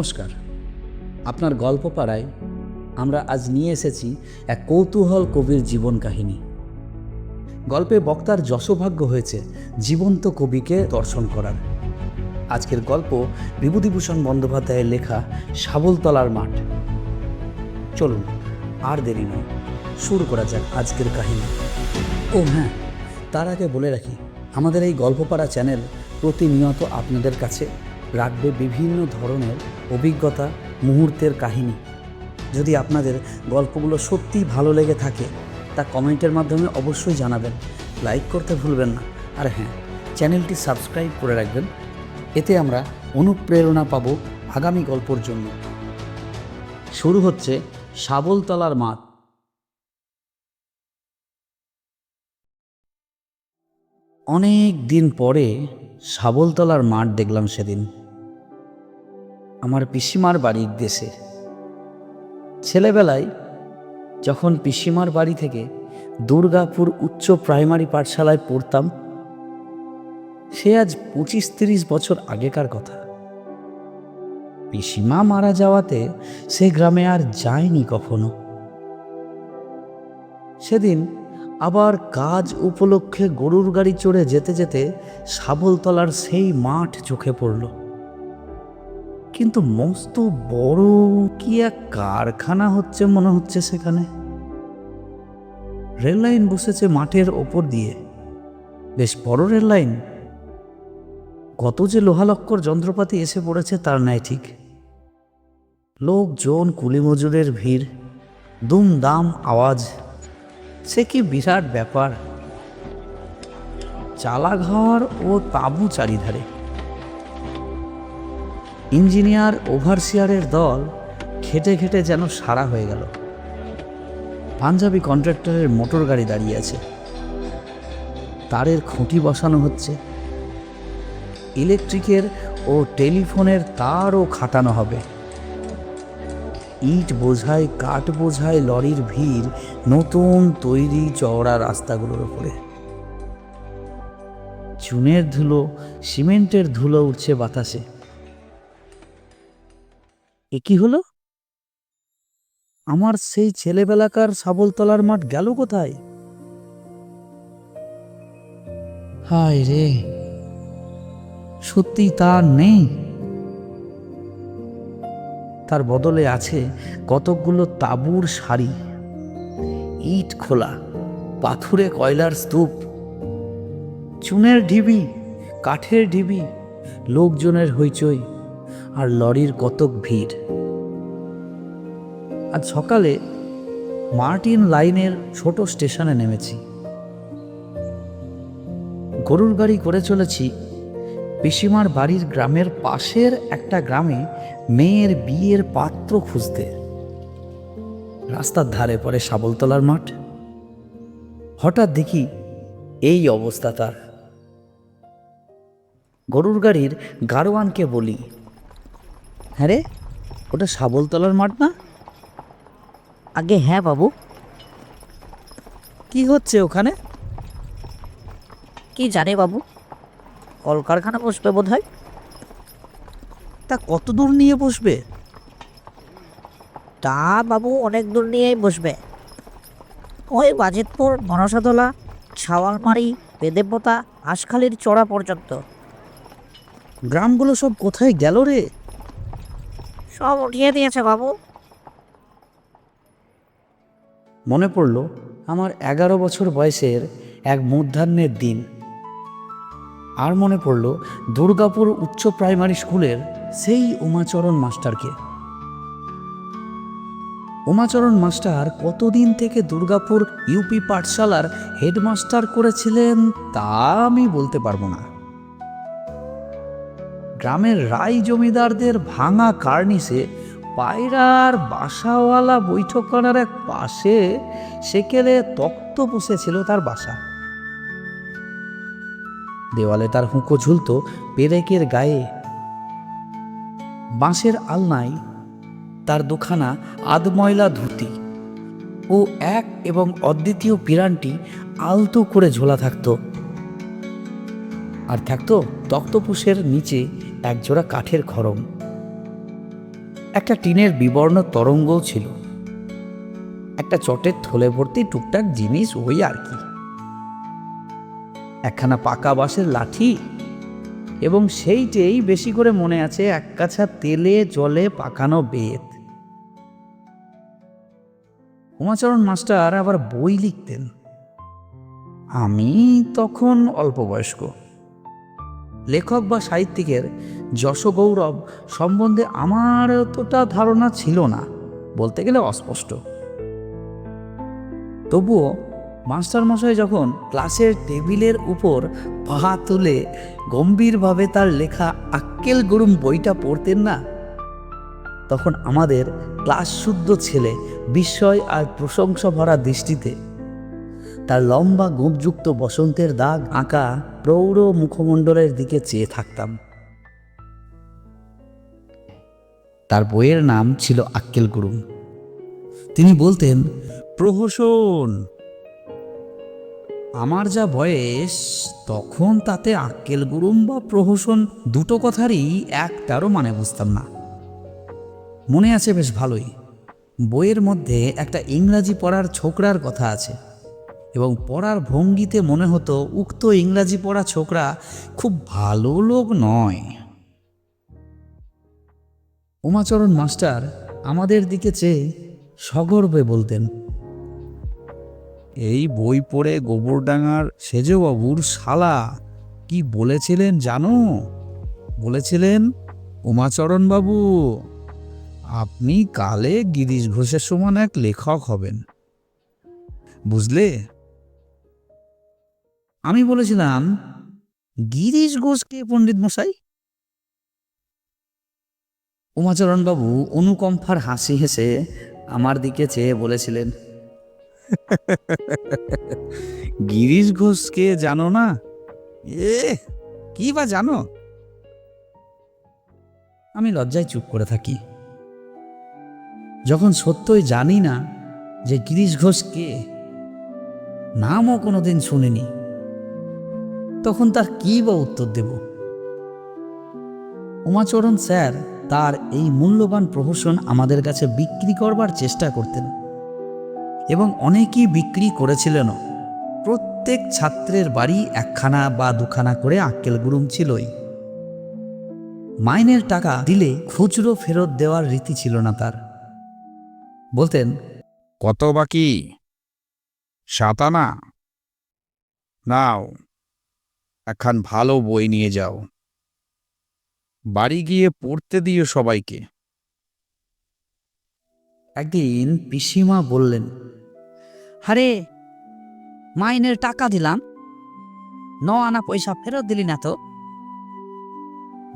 নমস্কার। আপনার গল্প পাড়ায় আমরা আজ নিয়ে এসেছি এক কৌতূহল কবির জীবন কাহিনী। গল্পে বক্তার যশোভাগ্য হয়েছে জীবন্ত কবিকে দর্শন করার। আজকের গল্প বিভূতিভূষণ বন্দ্যোপাধ্যায়ের লেখা শাবলতলার মাঠ। চলুন, আর দেরি নয়, শুরু করা যাক আজকের কাহিনী। ও হ্যাঁ তার আগে বলে রাখি, আমাদের এই গল্পপাড়া চ্যানেল প্রতিনিয়ত আপনাদের কাছে রাখবে বিভিন্ন ধরনের অভিজ্ঞতা মুহূর্তের কাহিনী। যদি আপনাদের গল্পগুলো সত্যিই ভালো লেগে থাকে, তা কমেন্টের মাধ্যমে অবশ্যই জানাবেন। লাইক করতে ভুলবেন না। আর হ্যাঁ চ্যানেলটি সাবস্ক্রাইব করে রাখবেন। এতে আমরা অনুপ্রেরণা পাব আগামী গল্পর জন্য। শুরু হচ্ছে শাবলতলার মাঠ। অনেক দিন পরে শাবলতলার মাঠ দেখলাম সেদিন। আমার পিসিমার বাড়ির দেশে। ছেলেবেলায় যখন পিসিমার বাড়ি থেকে দুর্গাপুর উচ্চ প্রাইমারি পাঠশালায় পড়তাম, সে আজ পঁচিশ তিরিশ বছর আগেকার কথা। পিসিমা মারা যাওয়াতে সে গ্রামে আর যায়নি কখনো। সেদিন আবার কাজ উপলক্ষে গরুর গাড়ি চড়ে যেতে যেতে শাবলতলার সেই মাঠ চোখে পড়ল। কিন্তু মস্ত বড় কি এক কারখানা হচ্ছে মনে হচ্ছে সেখানে। রেল লাইন বসেছে মাঠের ওপর দিয়ে। বেশ বড় রেল লাইন। কত যে লোহালক্কর যন্ত্রপাতি এসে পড়েছে তার ন্যায় ঠিক। লোকজন, কুলিমজুরের ভিড়, দুমদাম আওয়াজ, সে কি বিরাট ব্যাপার। চালাঘর ও তাঁবু চারিধারে। ইঞ্জিনিয়ার ওভারসিয়ারের দল খেটে খেটে যেন সারা হয়ে গেল। পাঞ্জাবি কন্ট্রাক্টরের মোটর গাড়ি দাঁড়িয়ে আছে। তারের খুঁটি বসানো হচ্ছে। ইলেকট্রিকের ও টেলিফোনের তারও খাটানো হবে। ইট বোঝায়, কাঠ বোঝায় লরির ভিড় নতুন তৈরি চওড়া রাস্তাগুলোর উপরে। চুনের ধুলো, সিমেন্টের ধুলো উঠছে বাতাসে। এ কি হলো? আমার সেই ছেলেবেলাকার সাবলতলার মাঠ গেল কোথায়? হায় রে, সত্যি তার নেই। তার বদলে আছে কতকগুলো তাঁবুর শাড়ি। ইট খোলা, পাথুরে কয়লার স্তূপ। চুনের ঢিবি, কাঠের ঢিবি, লোকজনের হইচই। আর লরির কতক ভিড়। আজ সকালে মার্টিন লাইনের ছোট স্টেশনে নেমেছি। গরুর গাড়ি করে চলেছি পিসিমার বাড়ির গ্রামের পাশের একটা গ্রামে মেয়ের বিয়ের পাত্র খুঁজতে। রাস্তার ধারে পড়ে শাবলতলার মাঠ। হঠাৎ দেখি এই অবস্থা তার। গরুর গাড়ির গারোয়ানকে বলি হ্যাঁ রে ওটা শাবলতলার মাঠ না? আগে হ্যাঁ বাবু। কি হচ্ছে ওখানে? কি জানে বাবু কলকারখানা বসবে বোধ হয় তা কত দূর নিয়ে বসবে? তা বাবু অনেক দূর নিয়েই বসবে। ওই বাজিতপুর মনসাতলা ছাওয়ালমারি বেদেবতা আশখালির চড়া পর্যন্ত। গ্রামগুলো সব কোথায় গেল রে? সব উঠিয়ে দিয়েছে বাবু। মনে পড়ল আমার এগারো বছর বয়সের এক মধ্যাহ্নের দিন। আর মনে পড়ল দুর্গাপুর উচ্চ প্রাইমারি স্কুলের সেই উমাচরণ মাস্টারকে। উমাচরণ মাস্টার কতদিন থেকে দুর্গাপুর ইউপি পাঠশালার হেডমাস্টার করেছিলেন তা আমি বলতে পারব না। গ্রামের রাই জমিদারদের ভাঙা কার্নিসে পায়রার বাসাওয়ালা বৈঠকখানার এক পাশে সেকেলে তক্ত বসেছিল তার বাসা। দেওয়ালে তার হুঁকো ঝুলত পেরেকের গায়ে। বাঁশের আলনায় তার দুখানা আধময়লা ধুতি ও এক এবং অদ্বিতীয় পিরানটি আলতো করে ঝোলা থাকতো। আর থাকতো তক্তপোষের নিচে একজোড়া কাঠের খড়ম একটা টিনের বিবর্ণ তরঙ্গও ছিল। একটা চটের থলে ভর্তি টুকটাক জিনিস ওই আর কি। একখানা পাকা বাঁশের লাঠি এবং সেইটেই বেশি করে মনে আছে এক কাছা তেলে জলে পাকানো বেত। উমাচরণ মাস্টার আবার বই লিখতেন। আমি তখন অল্প বয়স্ক। লেখক বা সাহিত্যিকের যশগৌরব সম্বন্ধে আমার অতটা ধারণা ছিল না, বলতে গেলে অস্পষ্ট। তবুও মাস্টারমশাই যখন ক্লাসের টেবিলের উপর পা তুলে গম্ভীরভাবে তার লেখা আক্কেল গরুম বইটা পড়তেন না, তখন আমাদের ক্লাস শুদ্ধ ছেলে, বিস্ময় আর প্রশংসা ভরা দৃষ্টিতে তার লম্বা গোপযুক্ত বসন্তের দাগ আঁকা প্রৌঢ় মুখমণ্ডলের দিকে চেয়ে থাকতাম। তার বইয়ের নাম ছিল আক্কেল গুরুম তিনি বলতেন, প্রহসন, আমার যা বয়স, তখন তাতে আক্কেল গুরুম বা প্রহসন দুটো কথারই একটারও মানে বুঝতাম না। মনে আছে বেশ ভালোই। বইয়ের মধ্যে একটা ইংরাজি পড়ার ছোকরার কথা আছে। এবং পড়ার ভঙ্গিতে মনে হতো, উক্ত ইংরাজি পড়া ছোকরা খুব ভালো লোক নয়। উমাচরণ মাস্টার আমাদের দিকে চেয়ে সগর্বে বলতেন, এই বই পড়ে গোবরডাঙ্গার সেজবাবুর শালা কি বলেছিলেন জানো? বলেছিলেন উমাচরণ বাবু আপনি কালে গিরিশ ঘোষের সমান এক লেখক হবেন। বুঝলে? আমি বলেছিলাম, গিরিশ ঘোষ কে পণ্ডিত মশাই? উমাচরণ বাবু অনুকম্পার হাসি হেসে আমার দিকে চেয়ে বলেছিলেন, গিরিশ ঘোষকে জানো না? এ, কি বা জানো? আমি লজ্জায় চুপ করে থাকি। যখন সত্যই জানি না যে গিরিশ ঘোষ কে, নামও কোনোদিন শুনিনি। তখন তার কি বা উত্তর দেব? উমাচরণ স্যার তার এই মূল্যবান প্রহসন আমাদের কাছে বিক্রি করবার চেষ্টা করতেন এবং অনেকেই বিক্রি করেছিলেনও। প্রত্যেক ছাত্রের বাড়ি একখানা বা দুখানা করে আক্কেল গুরুম ছিলই। মাইনের টাকা দিলে খুচরো ফেরত দেওয়ার রীতি ছিল না তার। বলতেন, কত বাকি? সাতানা নাও একখান ভালো বই নিয়ে যাও। বাড়ি গিয়ে পড়তে দিও সবাইকে। একদিন পিসিমা বললেন আরে মাইনের টাকা দিলাম। ন আনা পয়সা ফেরত দিলি না তো?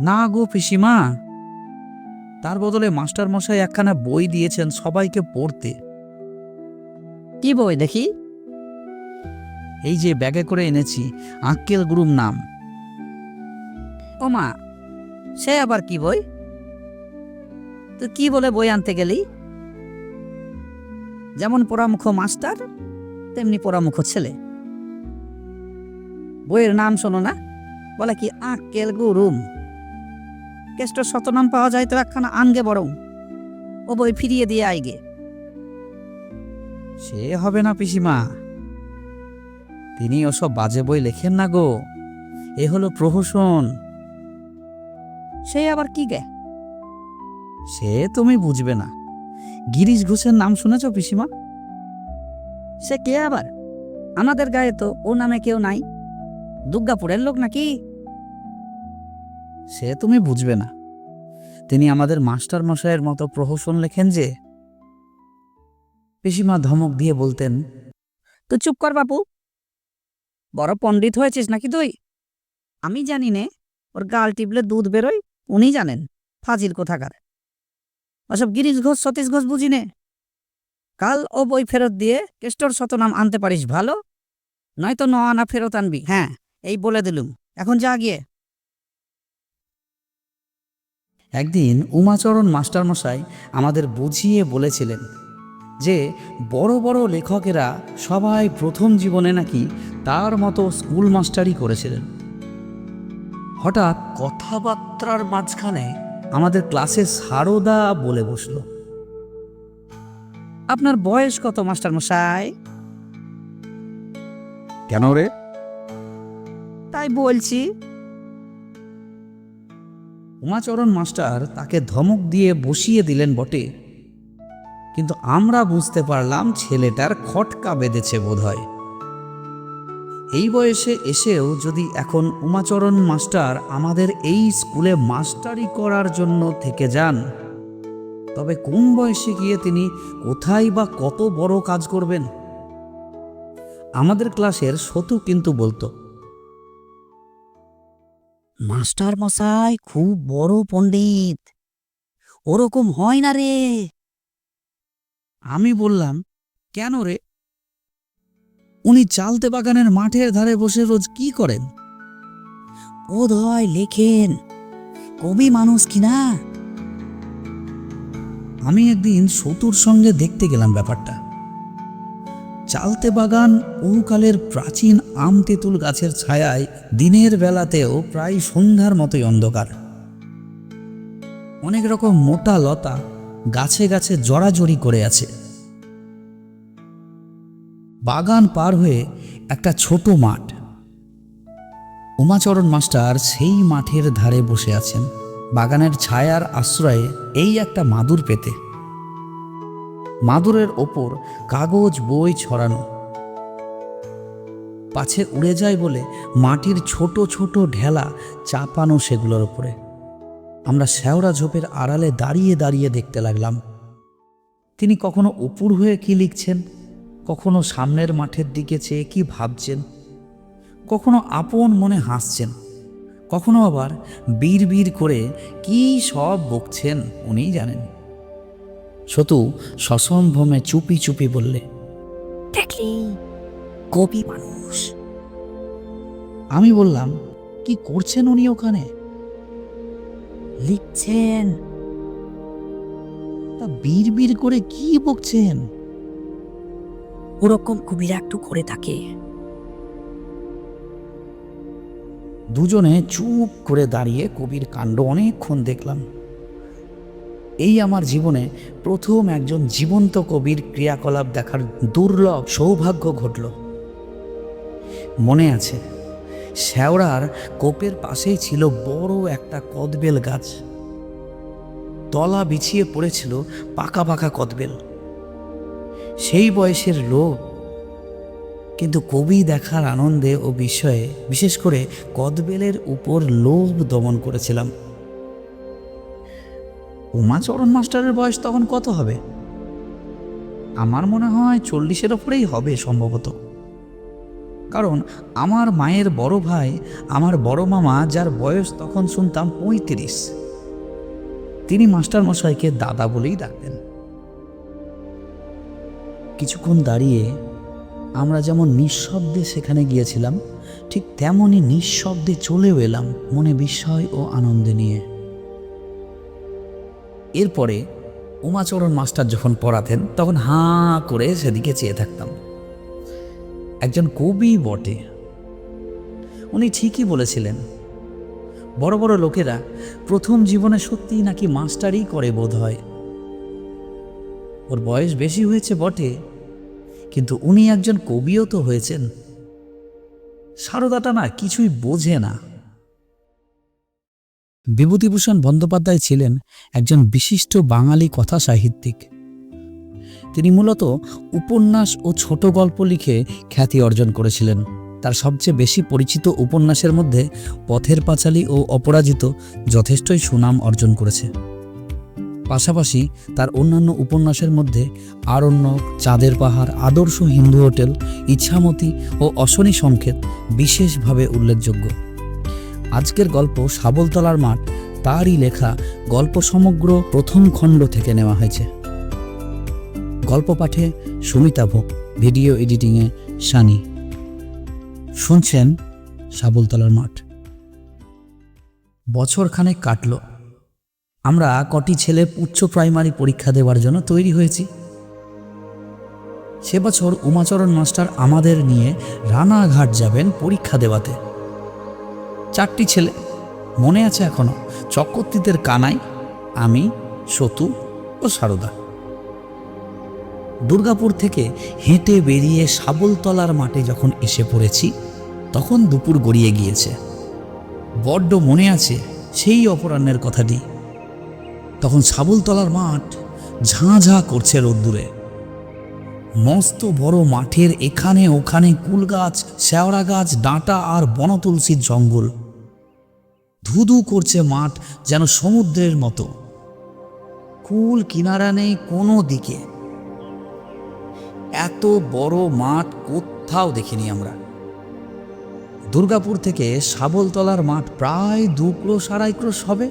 না গো পিসিমা। তার বদলে মাস্টার মশাই একখানা বই দিয়েছেন সবাইকে পড়তে। কি বই দেখি? এই যে ব্যাগে করে এনেছি আক্কেল গুরুম নাম। ও মা সে আবার কি বই? তুই কি বলে বই আনতে গেলি? যেমন পরামুখ মাস্টার তেমনি পরামুখ ছেলে। বইয়ের নাম শোনো না বলে কি আক্কেল গুরুম কেষ্টর শতনাম পাওয়া যায় তো একখানা আনগে বরং ও বই ফিরিয়ে দিয়ে আইগে। সে হবে না পিসিমা। তিনি ওসব বাজে বই লেখেন না গো। এ হলো প্রহসন সে আবার কি গে? সে তুমি বুঝবে না। গিরিশ ঘোষের নাম শুনেছ পিসিমা? সে কে আবার? আমাদের গায়ে তো ও নামে কেউ নাই। দুর্গাপুরের লোক নাকি? সে তুমি বুঝবে না। তিনি আমাদের মাস্টার মশাইয়ের মতো প্রহসন লেখেন যে। পিসিমা ধমক দিয়ে বলতেন তো চুপ কর বাপু। বড় পণ্ডিত হয়েছিস নাকি তুই? আমি জানি নে, ওর গাল টিপলে দুধ বেরোয়, উনি জানেন, ফাজিল কোথাকার। ওসব গিরিশ ঘোষ, সতীশ ঘোষ বুঝি নে? কাল ও বই ফেরত দিয়ে কেষ্টর শতনাম আনতে পারিস, ভালো? নয়তো ন আনা ফেরত আনবি হ্যাঁ এই বলে দিলুম, এখন যা গিয়ে। একদিন উমাচরণ মাস্টারমশাই আমাদের বুঝিয়ে বলেছিলেন যে বড় বড় লেখকেরা সবাই প্রথম জীবনে নাকি তার মতো স্কুল মাস্টারই করেছিলেন। হঠাৎ কথাবার্তার মাঝখানে আমাদের ক্লাসে সারদা বলে বসল। আপনার বয়স কত মাস্টার মশাই? কেন রে? তাই বলছি। উমাচরণ মাস্টার তাকে ধমক দিয়ে বসিয়ে দিলেন বটে। কিন্তু আমরা বুঝতে পারলাম ছেলেটার খটকা বেঁধেছে বোধহয়। এই বয়সে এসেও যদি এখন উমাচরণ মাস্টার আমাদের এই স্কুলে মাস্টারি করার জন্য থেকে যান, তবে কোন বয়সে গিয়ে তিনি কোথায় বা কত বড় কাজ করবেন? আমাদের ক্লাসের সতু কিন্তু বলতো। মাস্টার মশাই খুব বড় পণ্ডিত। ওরকম হয় না রে। আমি বললাম কেন রে? উনি চালতে বাগানের মাঠের ধারে বসে রোজ কি করেন? বোধ হয় লেখেন কবি মানুষ কিনা আমি একদিন সতুর সঙ্গে দেখতে গেলাম ব্যাপারটা। চালতে বাগান বহুকালের প্রাচীন আম তেঁতুল গাছের ছায়ায় দিনের বেলাতেও প্রায় সন্ধ্যার মতোই অন্ধকার। অনেক রকম মোটা লতা গাছে গাছে জড়াজড়ি করে আছে। বাগান পার হয়ে একটা ছোট মাঠ। উমাচরণ মাস্টার সেই মাঠের ধারে বসে আছেন। বাগানের ছায়ার আশ্রয়ে এই একটা মাদুর পেতে। মাদুরের ওপর কাগজ বই ছড়ানো। পাছে উড়ে যায় বলে মাটির ছোট ছোট ঢেলা চাপানো সেগুলোর ওপরে আমরা শ্যাওড়া ঝোপের আড়ালে দাঁড়িয়ে দাঁড়িয়ে দেখতে লাগলাম। তিনি কখনো উপুর হয়ে কি লিখছেন? কখনো সামনের মাঠের দিকে চেয়ে কি ভাবছেন? কখনো আপন মনে হাসছেন? কখনো আবার বীর বীর করে কি সব বকছেন উনিই জানেন। সতু সসম্ভ্রমে চুপি চুপি বললে দেখলি কবি মানুষ। আমি বললাম কি করছেন উনি ওখানে? লিখছেন। তা বীর করে কি বকছেন? ওরকম কবিরা একটু করে থাকে। দুজনে চুপ করে দাঁড়িয়ে কবির কাণ্ড অনেকক্ষণ দেখলাম। এই আমার জীবনে প্রথম একজন জীবন্ত কবির ক্রিয়াকলাপ দেখার দুর্লভ সৌভাগ্য ঘটল। মনে আছে শ্যাওড়ার কোপের পাশেই ছিল বড় একটা কদবেল গাছ। তলা বিছিয়ে পড়েছিল পাকা পাকা কদবেল। সেই বয়সের লোক। কিন্তু কবি দেখার আনন্দে ও বিষয়ে বিশেষ করে কদবেলের উপর লোভ দমন করেছিলাম। উমাচরণ মাস্টারের বয়স তখন কত হবে? আমার মনে হয় চল্লিশের ওপরেই হবে সম্ভবত। কারণ আমার মায়ের বড় ভাই, আমার বড় মামা যার বয়স তখন শুনতাম পঁয়ত্রিশ। তিনি মাস্টার মশাইকে দাদা বলেই ডাকতেন। কিছুক্ষণ দাঁড়িয়ে আমরা যেমন নিঃশব্দে সেখানে গিয়েছিলাম, ঠিক তেমনই নিঃশব্দে চলেও এলাম মনে বিস্ময় ও আনন্দে নিয়ে। এরপরে উমাচরণ মাস্টার যখন পড়াতেন, তখন হাঁ করে সেদিকে চেয়ে থাকতাম। একজন কবি বটে। উনি ঠিকই বলেছিলেন, বড় বড় লোকেরা প্রথম জীবনে সত্যিই নাকি মাস্টারই করে বোধ হয়। ওর বয়স বেশি হয়েছে বটে, কিন্তু উনি একজন কবিও তো হয়েছেন। সারদাটা না কিছুই বোঝে না। বিভূতিভূষণ বন্দ্যোপাধ্যায় ছিলেন একজন বিশিষ্ট বাঙালি কথা সাহিত্যিক তিনি মূলত উপন্যাস ও ছোট গল্প লিখে খ্যাতি অর্জন করেছিলেন। তার সবচেয়ে বেশি পরিচিত উপন্যাসের মধ্যে পথের পাঁচালী ও অপরাজিত যথেষ্টই সুনাম অর্জন করেছে। পাশাপাশি তার অন্যান্য উপন্যাসের মধ্যে আরণ্যক, চাঁদের পাহাড়, আদর্শ হিন্দু হোটেল, ইচ্ছামতি ও অশনি সংকেত বিশেষভাবে উল্লেখযোগ্য। আজকের গল্প সাবলতলার মাঠ, তারই লেখা গল্প সমগ্র প্রথম খণ্ড থেকে নেওয়া হয়েছে। গল্প পাঠে সুমিতা ভোগ, ভিডিও এডিটিংয়ে সানি শুনছেন সাবলতলার মাঠ। বছরখানেক কাটল। আমরা কটি ছেলে উচ্চ প্রাইমারি পরীক্ষা দেওয়ার জন্য তৈরি হয়েছি। সে বছর উমাচরণ মাস্টার আমাদের নিয়ে রানাঘাট যাবেন পরীক্ষা দেওয়াতে। চারটি ছেলে, মনে আছে এখনও চক্রবর্তীদের কানাই, আমি, সতু ও সারদা। দুর্গাপুর থেকে হেঁটে বেরিয়ে শাবলতলার মাঠে যখন এসে পড়েছি, তখন দুপুর গড়িয়ে গিয়েছে। বড্ড মনে আছে সেই অপরাহ্নের কথাটি। তখন শাবলতলার মাঠ ঝাঁ ঝাঁ করছে রোদ্দুরে। মস্ত বড় মাঠের এখানে ওখানে কুল গাছ শেওড়া গাছ, ডাঁটা আর বনতুলসীর জঙ্গল। ধুধু করছে মাঠ যেন সমুদ্রের মতো। কুল কিনারা নেই কোনো দিকে। এত বড় মাঠ কোথাও দেখিনি আমরা। দুর্গাপুর থেকে শাবলতলার মাঠ প্রায় দু ক্রোশ, আড়াই ক্রোশ হবে।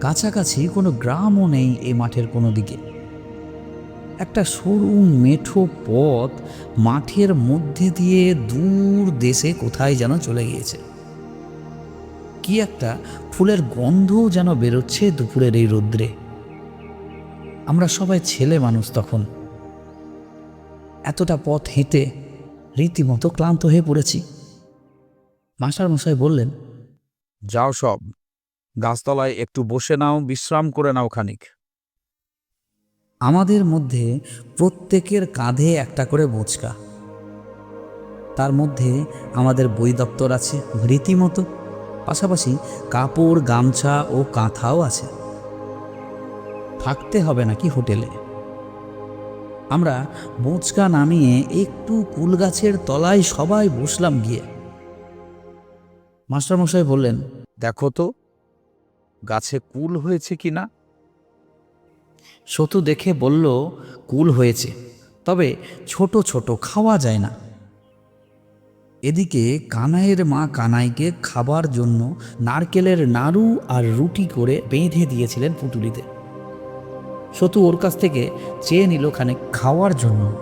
কাছাকাছি কোনো গ্রামও নেই এই মাঠের কোনো দিকে। একটা সরু মেঠো পথ মাঠের মধ্যে দিয়ে দূর দেশে কোথায় যেন চলে গিয়েছে। কি একটা ফুলের গন্ধও যেন বেরোচ্ছে দুপুরের এই রৌদ্রে। আমরা সবাই ছেলে মানুষ তখন। এতটা পথ হেঁটে রীতিমতো ক্লান্ত হয়ে পড়েছি। মাস্টার মশাই বললেন যাও সব গাছতলায় একটু বসে নাও বিশ্রাম করে নাও খানিক। আমাদের মধ্যে প্রত্যেকের কাঁধে একটা করে বোচকা। তার মধ্যে আমাদের বই দপ্তর আছে রীতিমতো পাশাপাশি কাপড় গামছা ও কাঁথাও আছে। থাকতে হবে নাকি হোটেলে? আমরা বোঁচকা নামিয়ে একটু কুল গাছের তলায় সবাই বসলাম গিয়ে। মাস্টারমশাই বললেন দেখো তো গাছে কুল হয়েছে কি না? সতু দেখে বলল কুল হয়েছে তবে ছোট ছোট খাওয়া যায় না। এদিকে কানাইয়ের মা কানাইকে খাবার জন্য নারকেলের নাড়ু আর রুটি করে বেঁধে দিয়েছিলেন পুটুলিতে। সতু ওর কাছ থেকে চেয়ে নিল খানিক খাওয়ার জন্য।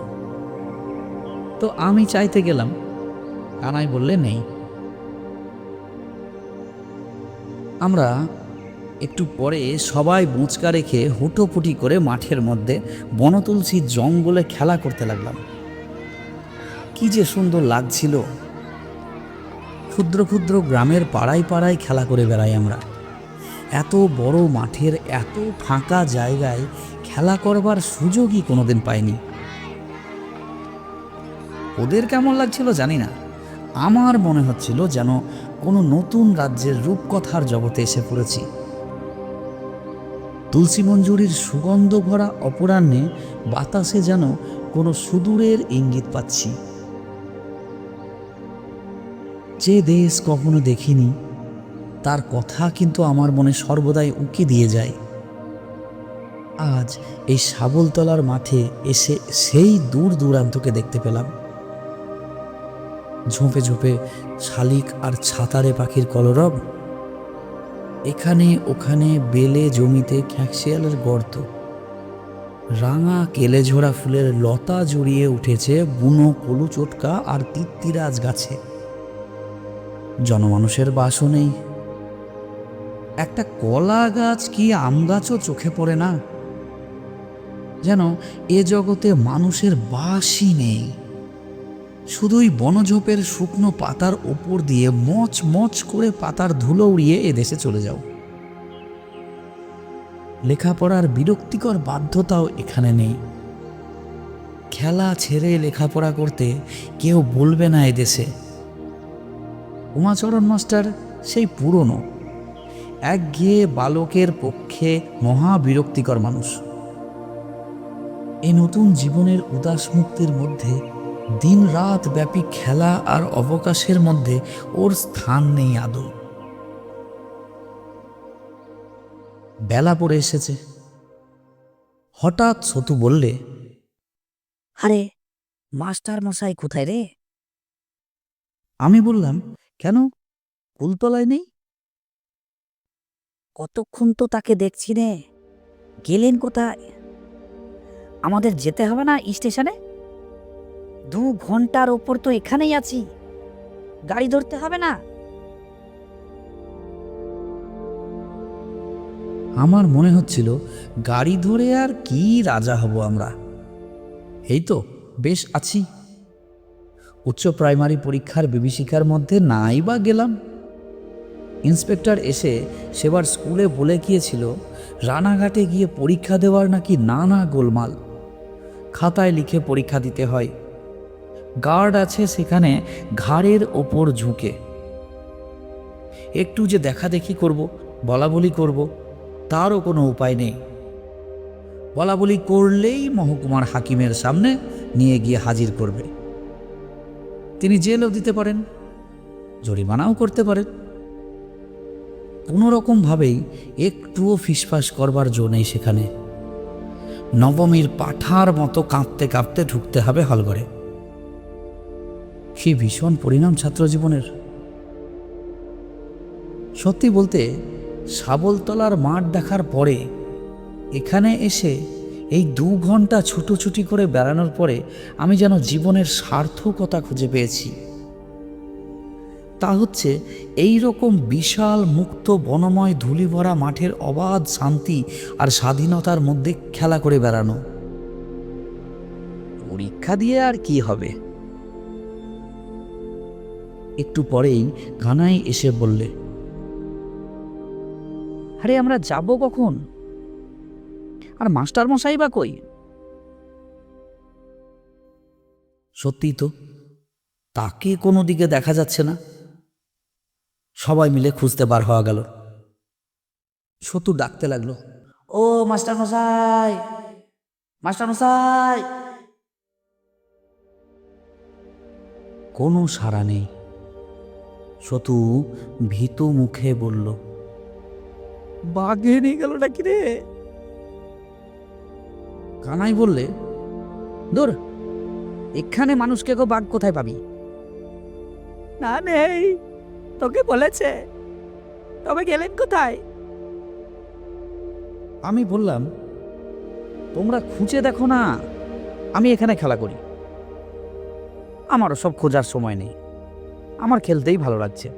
তো আমি চাইতে গেলাম, কানাই বললে নেই। আমরা একটু পরে সবাই বুঁচকা রেখে হুটোপুটি করে মাঠের মধ্যে বনতুলসী জঙ্গলে খেলা করতে লাগলাম। কি যে সুন্দর লাগছিল। ক্ষুদ্র ক্ষুদ্র গ্রামের পাড়ায় পাড়ায় খেলা করে বেড়াই আমরা। এত বড় মাঠের এত ফাঁকা জায়গায় খেলা করবার সুযোগই কোনোদিন পাইনি। ওদের কেমন লাগছিল জানি না। আমার মনে হচ্ছিল যেন কোনো নতুন রাজ্যের রূপকথার জগতে এসে পড়েছি। তুলসী মঞ্জুরির সুগন্ধ ভরা অপরাহ্নে বাতাসে যেন কোনো সুদূরের ইঙ্গিত পাচ্ছি। যে দেশ কখনো দেখিনি তার কথা কিন্তু আমার মনে সর্বদাই উকি দিয়ে যায়। আজ এই শাবলতলার মাঠে এসে সেই দূর দূরান্তকে দেখতে পেলাম। ঝোপে ঝোপে শালিক আর ছাতারে পাখির কলরব। এখানে ওখানে বেলে জমিতে খ্যাঁকশিয়ালের গর্ত। রাঙা কেলে ঝোড়া ফুলের লতা জড়িয়ে উঠেছে বুনো কলু চটকা আর তিত্তিরাজ গাছে জনমানুষের বাসও নেই। একটা কলা গাছ কি আম গাছও চোখে পড়ে না? যেন এ জগতে মানুষের বাসই নেই। শুধুই বনঝোপের শুকনো পাতার ওপর দিয়ে মচ মচ করে পাতার ধুলো উড়িয়ে এদেশে চলে যাও। লেখাপড়ার বিরক্তিকর বাধ্যতাও এখানে নেই। খেলা ছেড়ে লেখাপড়া করতে কেউ বলবে না এদেশে। উমাচরণ মাস্টার সেই পুরনো একঘেয়ে বালকের পক্ষে মহা বিরক্তিকর মানুষ। এই নতুন জীবনের উদাস মুক্তির মধ্যে দিন রাত ব্যাপী খেলা আর অবকাশের মধ্যে ওর স্থান নেই আদৌ। বেলা পড়ে এসেছে। হঠাৎ সতু বললে আরে মাস্টার মশাই কোথায় রে? আমি বললাম কেন? কুলতলায় নেই? কতক্ষণ তো তাকে দেখছি রে? গেলেন কোথায়? আমাদের যেতে হবে না স্টেশনে? দু ঘণ্টার ওপর তো এখানেই আছি। গাড়ি ধরতে হবে না? আমার মনে হচ্ছিল গাড়ি ধরে আর কি রাজা হব আমরা। এই তো, বেশ আছি। উচ্চ প্রাইমারি পরীক্ষার বিভীষিকার মধ্যে নাই বা গেলাম। ইন্সপেক্টর এসে সেবার স্কুলে বলে গিয়েছিল, রানাঘাটে গিয়ে পরীক্ষা দেওয়ার নাকি নানা গোলমাল। খাতায় লিখে পরীক্ষা দিতে হয়। গার্ড আছে সেখানে ঘাড়ের ওপর ঝুঁকে। একটু যে দেখা দেখি করব বলা বলি করব, তারও কোনো উপায় নেই। বলা বলি করলেই মহকুমার হাকিমের সামনে নিয়ে গিয়ে হাজির করবে। তিনি জেলও দিতে পারেন, জরিমানাও করতে পারেন। কোনো রকমভাবেই একটুও ফিসফাস করবার জো নেই সেখানে। নবমীর পাঠার মতো কাঁপতে কাঁপতে ঢুকতে হবে হলঘরে। কি ভীষণ পরিণাম ছাত্র জীবনের সত্যি বলতে সাবলতলার মাঠ দেখার পরে এখানে এসে এই দু ঘণ্টা ছুটোছুটি করে বেড়ানোর পরে আমি যেন জীবনের সার্থকতা খুঁজে পেয়েছি। তা হচ্ছে এই রকম বিশাল মুক্ত বনময় ধুলি ভরা মাঠের অবাধ শান্তি আর স্বাধীনতার মধ্যে খেলা করে বেড়ানো। পরীক্ষা দিয়ে আর কি হবে? একটু পরেই কানাই এসে বললে, আরে, আমরা যাব কখন? আর মাস্টার মশাই বা কই? সত্যি তো, তাকে কোনো দিকে দেখা যাচ্ছে না। সবাই মিলে খুঁজতে বার হওয়া গেল। সতু ডাকতে লাগল, ও মাস্টার মশাই মাস্টার মশাই কোনো সাড়া নেই। সতু ভীতু মুখে বলল, বাঘে নিয়ে গেল নাকি রে? কানাই বললে, দূর, এখানে মানুষকে গো বাঘ কোথায় পাবি? না নেই। তোকে বলেছে। তবে গেলেন কোথায়? আমি বললাম, তোমরা খুঁজে দেখো না, আমি এখানে খেলা করি। আমারও সব খোঁজার সময় নেই। আমার খেলতেই ভালো লাগছে।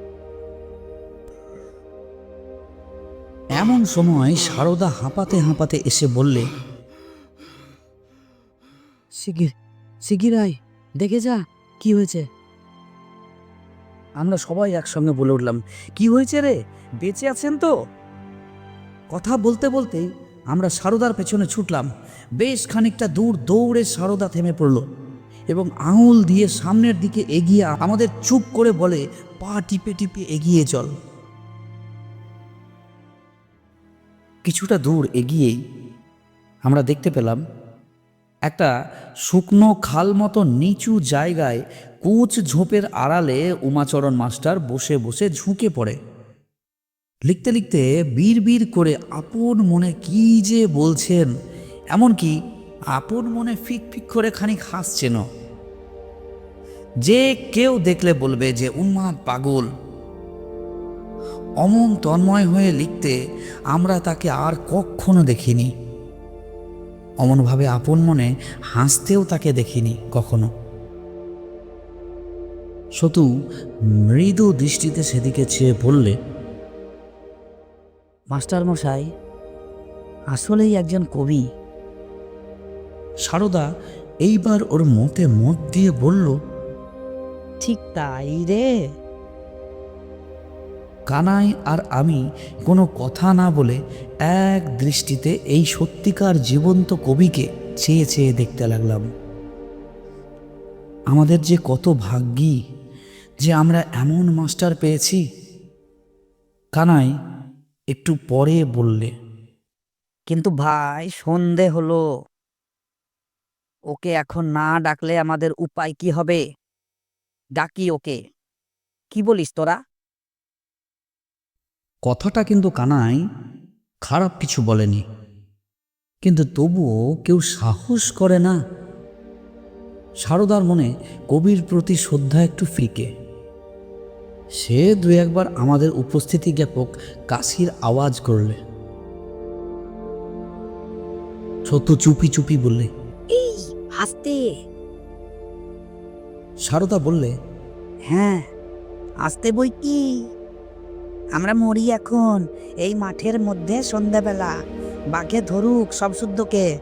এমন সময় সারদা হাঁপাতে হাঁপাতে এসে বললে শিগির শিগির আয়, দেখে যা, কি হয়েছে? আমরা সবাই একসঙ্গে বলে উঠলাম, কি হয়েছে রে? বেঁচে আছেন তো? কথা বলতে বলতেই আমরা সারদার পেছনে ছুটলাম। বেশ খানিকটা দূর দৌড়ে সারদা থেমে পড়ল এবং আঙুল দিয়ে সামনের দিকে এগিয়ে আমাদের চুপ করে বলে, পা টিপে টিপে এগিয়ে চল। কিছুটা দূর এগিয়েই আমরা দেখতে পেলাম একটা শুকনো খাল মতো নিচু জায়গায় কুচ ঝোপের আড়ালে উমাচরণ মাস্টার বসে বসে ঝুঁকে পড়ে। লিখতে লিখতে বীর করে আপন মনে কি যে বলছেন, এমনকি আপন মনে ফিক ফিক করে খানিক হাসছেন যে কেউ দেখলে বলবে যে উন্মাদ পাগল। অমন তন্ময় হয়ে লিখতে আমরা তাকে আর কখনো দেখিনি। অমনভাবে আপন মনে হাসতেও তাকে দেখিনি কখনো। সতু মৃদু দৃষ্টিতে সেদিকে চেয়ে বললে মাস্টার মশাই আসলেই একজন কবি। সারদা এইবার ওর মতে মত দিয়ে বলল ঠিক তাই রে। কানাই আর আমি কোনো কথা না বলে এক দৃষ্টিতে এই সত্যিকার জীবন্ত কবিকে চেয়ে চেয়ে দেখতে লাগলাম। আমাদের যে কত ভাগ্যি যে আমরা এমন মাস্টার পেয়েছি? কানাই একটু পরে বললে কিন্তু ভাই সন্ধে হলো। ওকে এখন না ডাকলে আমাদের উপায় কি হবে? ডাকি ওকে। কি বলিস তোরা? কথাটা কিন্তু কানাই খারাপ কিছু বলেনি। কিন্তু তবুও কেউ সাহস করে না। সারদার মনে কবির প্রতি শ্রদ্ধা একটু ফিকে। সে দু একবার আমাদের উপস্থিতি জ্ঞাপক কাশির আওয়াজ করলে। সত্য চুপি চুপি বললে এই হাসতে সারদা বললে হ্যাঁ আসতে বই কি? আমরা মরি এখন এই মাঠের মধ্যে সন্ধ্যাবেলা। বাঘে ধরুক সব শুদ্ধকে।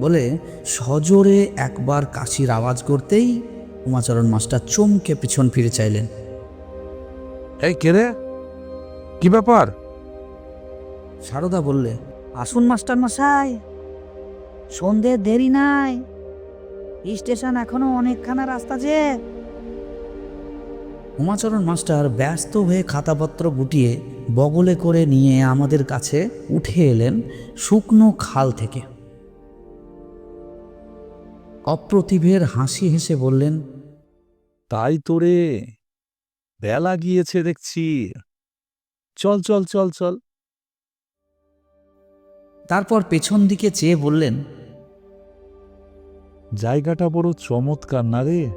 বলে সজোরে একবার কাশির আওয়াজ করতেই উমাচরণ মাস্টার চমকে পিছন ফিরে চাইলেন। এই কে রে? কি ব্যাপার? সারদা বললে আসুন মাস্টার মশাই। সন্ধে দেরি নাই। স্টেশন এখনও অনেকখানা রাস্তা যে। উমাচরণ মাস্টার ব্যস্ত হয়ে খাতাপত্র গুটিয়ে বগলে করে নিয়ে আমাদের কাছে উঠে এলেন শুকনো খাল থেকে। অপ্রতিভের হাসি হেসে বললেন তাই তো রে। বেলা গিয়েছে দেখছি। চল চল চল চল। তারপর পেছন দিকে চেয়ে বললেন জায়গাটা বড় চমৎকার না রে?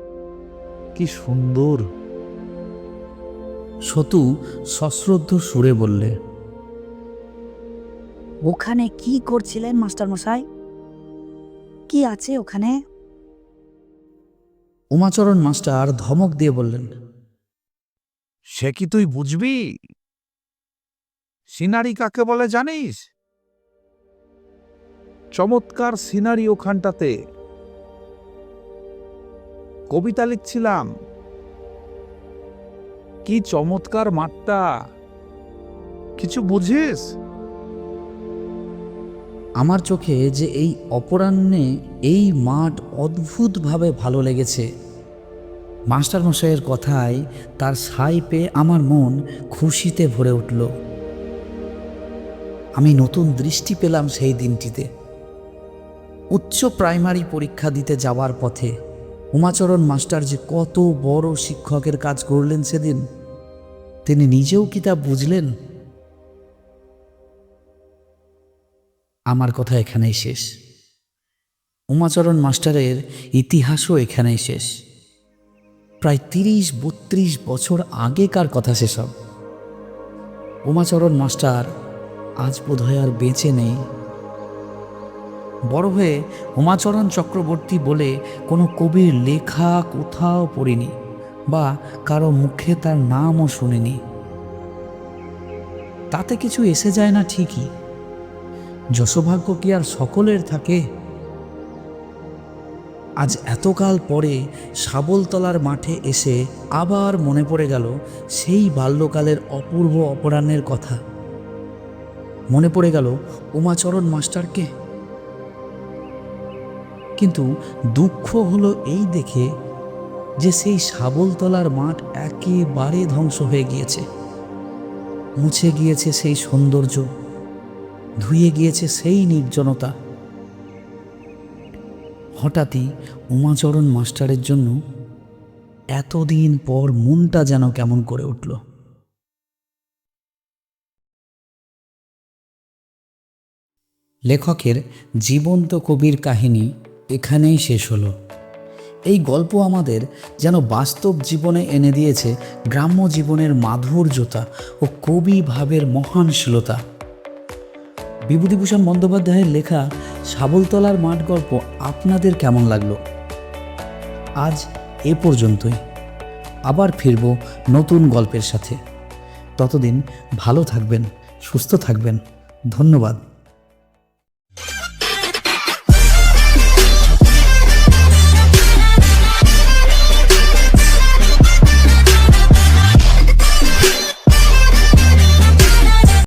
কি সুন্দর। সতু সশ্রদ্ধ সুরে বললে ওখানে কি করছিলেন মাস্টার মশাই কি আছে ওখানে? উমাচরণ মাস্টার ধমক দিয়ে বললেন সে কি তুই বুঝবি? সিনারি কাকে বলে জানিস? চমৎকার সিনারি ওখানটাতে। কবিতা লিখছিলাম। কি চমৎকার মাঠটা। কিছু বুঝিস? আমার চোখে যে এই অপরাহ্নে এই মাঠ অদ্ভুতভাবে ভালো লেগেছে। মাস্টারমশাইয়ের কথায় তার সাই পেয়ে আমার মন খুশিতে ভরে উঠল। আমি নতুন দৃষ্টি পেলাম সেই দিনটিতে। উচ্চ প্রাইমারি পরীক্ষা দিতে যাওয়ার পথে উমাচরণ মাস্টার যে কত বড় শিক্ষকের কাজ করলেন সেদিন, তিনি নিজেও কি তা বুঝলেন? আমার কথা এখানেই শেষ। উমাচরণ মাস্টারের ইতিহাসও এখানেই শেষ। প্রায় তিরিশ, বত্রিশ বছর আগেকার কথা সেসব। উমাচরণ মাস্টার আজ বোধহয় আর বেঁচে নেই। বড় হয়ে উমাচরণ চক্রবর্তী বলে কোনো কবির লেখা কোথাও পড়িনি বা কারও মুখে তার নামও শুনিনি। তাতে কিছু এসে যায় না ঠিকই। যশোভাগ্য কি আর সকলের থাকে? আজ এতকাল পরে শাবলতলার মাঠে এসে আবার মনে পড়ে গেল সেই বাল্যকালের অপূর্ব অপরাহ্নের কথা। মনে পড়ে গেল উমাচরণ মাস্টারকে। কিন্তু দুঃখ হলো এই দেখে যে সেই শাবলতলার মাঠ একেবারে ধ্বংস হয়ে গিয়েছে। মুছে গিয়েছে সেই সৌন্দর্য, ধুয়ে গিয়েছে সেই নির্জনতা। হঠাৎই উমাচরণ মাস্টারের জন্য এতদিন পর মনটা যেন কেমন করে উঠল। লেখকের জীবন্ত কবির কাহিনী এখানেই শেষ হলো। এই গল্প আমাদের যেন বাস্তব জীবনে এনে দিয়েছে গ্রাম্য জীবনের মাধুর্যতা ও কবি ভাবের মহান মহানশীলতা। বিভূতিভূষণ বন্দ্যোপাধ্যায়ের লেখা সাবলতলার মাঠ গল্প আপনাদের কেমন লাগল? আজ এ পর্যন্তই। আবার ফিরব নতুন গল্পের সাথে। ততদিন ভালো থাকবেন, সুস্থ থাকবেন। ধন্যবাদ।